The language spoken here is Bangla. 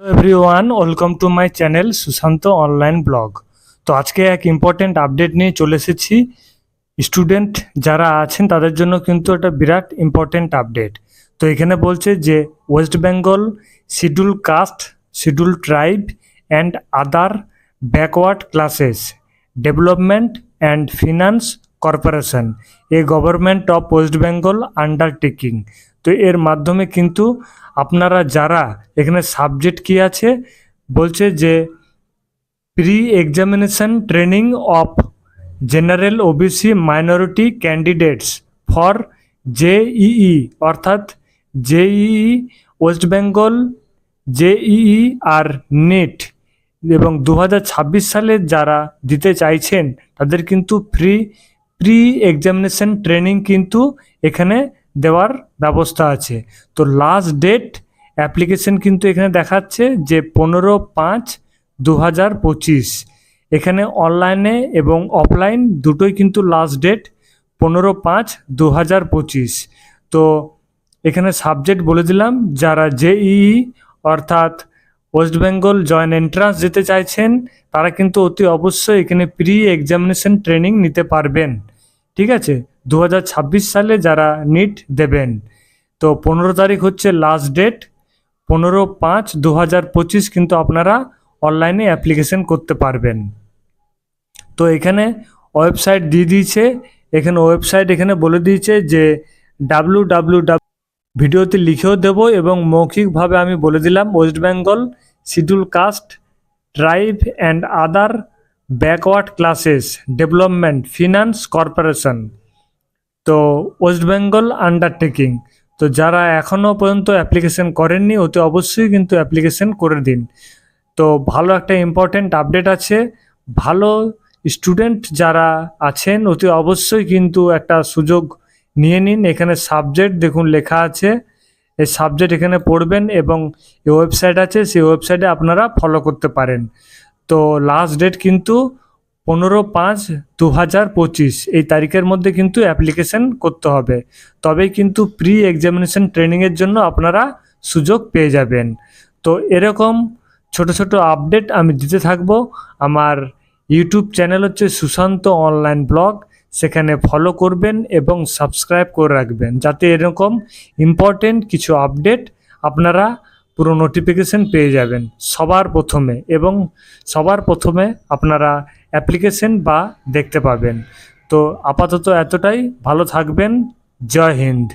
Hello everyone welcome to my channel Sushanta online blog তো আজকে এক ইম্পর্টেন্ট আপডেট নিয়ে চলে এসেছি। স্টুডেন্ট যারা আছেন, তাদের জন্য কিন্তু একটা বিরাট ইম্পর্টেন্ট আপডেট তো এখানে বলছে যে West Bengal schedule caste schedule tribe and other backward classes development and finance corporation a government of West Bengal undertaking তো এর মাধ্যমে কিন্তু আপনারা যারা এখানে সাবজেক্ট কি আছে, বলছে যে pre examination training of general OBC minority candidates for JEE অর্থাৎ জেইই ওয়েস্ট বেঙ্গল জেইই আর নেট এবং দু হাজার ছাব্বিশ সালে যারা দিতে চাইছেন, তাদের কিন্তু ফ্রি প্রি এক্সামিনেশন ট্রেনিং কিন্তু এখানে দেওয়ার ব্যবস্থা আছে। তো লাস্ট ডেট অ্যাপ্লিকেশন কিন্তু এখানে দেখাচ্ছে যে পনেরো পাঁচ দু হাজার পঁচিশ। এখানে অনলাইনে এবং অফলাইন দুটোই কিন্তু লাস্ট ডেট পনেরো পাঁচ দু হাজার পঁচিশ। তো এখানে সাবজেক্ট বলে দিলাম, যারা জেইই অর্থাৎ ওয়েস্ট বেঙ্গল জয়েন্ট এন্ট্রান্স যেতে চাইছেন, তারা কিন্তু অতি অবশ্যই এখানে প্রি এক্সামিনেশন ট্রেনিং নিতে পারবেন। ঠিক আছে? দু হাজার ছাব্বিশ সালে যারা নিট দেবেন, তো পনেরো তারিখ হচ্ছে লাস্ট ডেট পনেরো পাঁচ দু পঁচিশ কিন্তু আপনারা অনলাইনে অ্যাপ্লিকেশন করতে পারবেন। তো এখানে ওয়েবসাইট দিয়ে দিয়েছে, এখানে ওয়েবসাইট এখানে বলে দিয়েছে যে ডাব্লু ডাব্লু ডাব্লু ভিডিওতে লিখেও দেব এবং মৌখিকভাবে আমি বলে দিলাম West Bengal schedule caste tribe and other backward classes development finance corporation তো ওয়েস্ট বেঙ্গল আন্ডারটেকিং তো যারা এখনও পর্যন্ত অ্যাপ্লিকেশন করেননি, অতি অবশ্যই কিন্তু অ্যাপ্লিকেশন করে দিন। তো ভালো একটা ইম্পর্টেন্ট আপডেট আছে। ভালো স্টুডেন্ট যারা আছেন, অতি অবশ্যই কিন্তু একটা সুযোগ নিয়ে নিন। এখানে সাবজেক্ট দেখুন লেখা আছে। এই সাবজেক্ট এখানে পড়বেন এবং এই ওয়েবসাইট আছে। সেই ওয়েবসাইটে আপনারা ফলো করতে পারেন। তো লাস্ট ডেট কিন্তু পনেরো পাঁচ দু হাজার পঁচিশ। এই তারিখের মধ্যে কিন্তু অ্যাপ্লিকেশন করতে হবে। তবেই কিন্তু প্রি এক্সামিনেশন ট্রেনিংয়ের জন্য আপনারা সুযোগ পেয়ে যাবেন। তো এরকম ছোট ছোট আপডেট আমি দিতে থাকব। আমার ইউটিউব চ্যানেল হচ্ছে সুশান্ত অনলাইন ব্লগ সেখানে ফলো করবেন এবং সাবস্ক্রাইব করে রাখবেন। যাতে এরকম ইম্পর্টেন্ট কিছু আপডেট আপনারা পুরো নোটিফিকেশন পেয়ে যাবেন। সবার প্রথমে এবং সবার প্রথমে আপনারা অ্যাপ্লিকেশন বা দেখতে পাবেন। তো আপাতত এতটাই। ভালো থাকবেন। জয় হিন্দ।